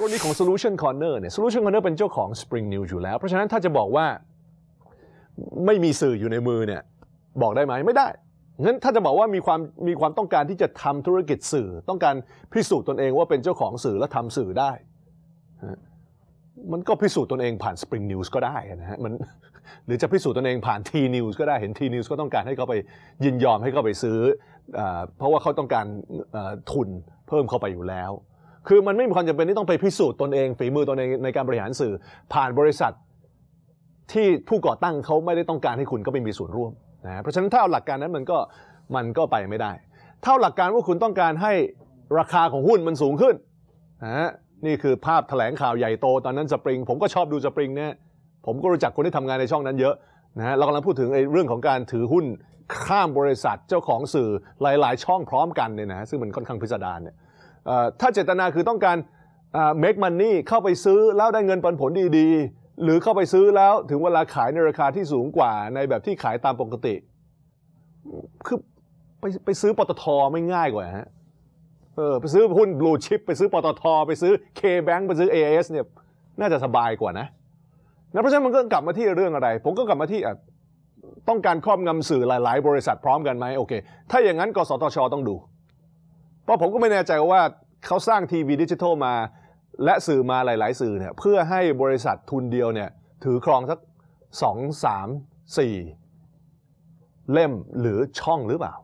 กรณีของ Solution Corner เนี่ย Solution Corner เป็นเจ้าของ Spring News อยู่แล้ว เพราะฉะนั้นถ้าจะบอกว่าไม่มีสื่ออยู่ในมือเนี่ยบอกได้ไหมไม่ได้งั้นถ้าจะบอกว่ามีความมีความต้องการที่จะทำธุรกิจสื่อ ต้องการพิสูจน์ตนเองว่าเป็นเจ้าของสื่อและทำสื่อได้ มันก็พิสูจน์ตนเองผ่าน Spring News ก็ได้นะฮะมันหรือจะพิสูจน์ตนเองผ่าน T News ก็ได้เห็น T News ก็ต้องการให้เขาไปยินยอมให้เขาไปซื้อเอเพราะว่าเขาต้องการทุนเพิ่มเข้าไปอยู่แล้ว คือมันไม่มีความจำเป็นที่ต้องไปพิสูจน์ตนเอง ฝีมือตนเองในการบริหารสื่อ ผ่านบริษัทที่ผู้ก่อตั้งเขาไม่ได้ต้องการให้คุณก็ไปมีส่วนร่วมนะเพราะฉะนั้นถ้าเอาหลักการนั้นมันก็มันก็ไปไม่ได้เท่าหลักการว่าคุณต้องการให้ราคาของหุ้นมันสูงขึ้นนะฮะนี่คือภาพแถลงข่าวใหญ่โตตอนนั้นสปริง ผมก็ชอบดูสปริงเนี่ยผมก็รู้จักคนที่ทำงานในช่องนั้นเยอะนะฮะเรากำลังพูดถึงไอ้เรื่องของการถือหุ้นข้ามบริษัทเจ้าของสื่อหลาย ๆ ช่องพร้อมกันเนี่ยนะซึ่งมันค่อนข้างพิสดารเนี่ย ถ้าเจตนาคือต้องการ make money เข้าไปซื้อแล้วได้เงินปันผลดีๆ หรือเข้าไปซื้อแล้วถึงเวลาขายในราคาที่สูงกว่าในแบบที่ขายตามปกติ คือไปไปซื้อปตทไม่ง่ายกว่าฮะเออไปซื้อหุ้นบลูชิปไปซื้อปตท ไปซื้อ K-Bank ไปซื้อ AIS เนี่ยน่าจะสบายกว่านะนะเพราะฉะนั้นมันก็กลับมาที่เรื่องอะไร ผมก็กลับมาที่ต้องการครอบงำสื่อหลาย ๆ บริษัทพร้อมกันไหมโอเค ถ้าอย่างนั้นกสทชต้องดู ราะผมก็ไม่แน่ใจว่าเขาสร้างทีวีดิจิทัลมา และสื่อมาหลาย ๆ สื่อเนี่ยเพื่อให้บริษัททุนเดียวเนี่ยถือครองสักสองสามสี่เล่มหรือช่องหรือเปล่า